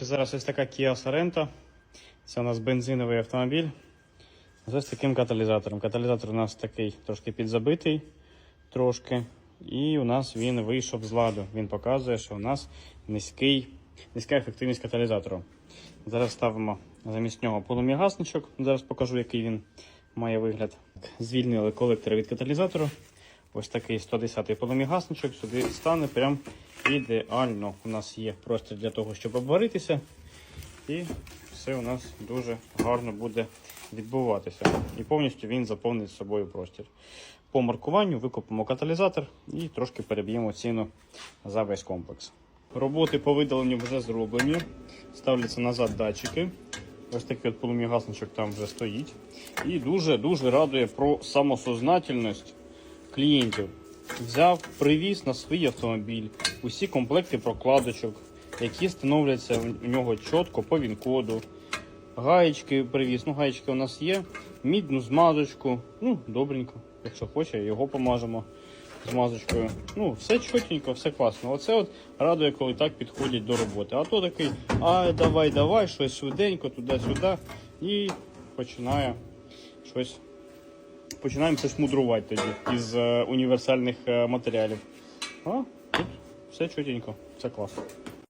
Зараз ось така Kia Sorento. Це у нас бензиновий автомобіль з ось таким каталізатором. Каталізатор у нас такий трошки підзабитий, трошки. І у нас він вийшов з ладу. Він показує, що у нас низький, низька ефективність каталізатору. Зараз ставимо замість нього полум'ягасничок. Зараз покажу, який він має вигляд. Звільнили колектор від каталізатору. Ось такий 110-й полум'ягасничок сюди стане прям ідеально. У нас є простір для того, щоб обваритися. І все у нас дуже гарно буде відбуватися. І повністю він заповнить собою простір. По маркуванню викупимо каталізатор і трошки переб'ємо ціну за весь комплекс. Роботи по видаленню вже зроблені. Ставляться назад датчики. Ось такий от полум'ягасничок там вже стоїть. І дуже-дуже радує про самосознательність клієнтів. Взяв, привіз на свій автомобіль усі комплекти прокладочок, які становляться у нього чітко по він-коду. Гаєчки привіз. Ну, гаєчки у нас є. Мідну змазочку. Ну, добренько. Якщо хоче, його помажемо змазочкою. Ну, все чотенько, все класно. Оце от радує, коли так підходять до роботи. А то такий, ай, давай, давай, щось швиденько, туди-сюди. І починає щось. Починаємо щось мудрувати тоді із е, універсальних е, матеріалів. А тут все чотенько, все класно.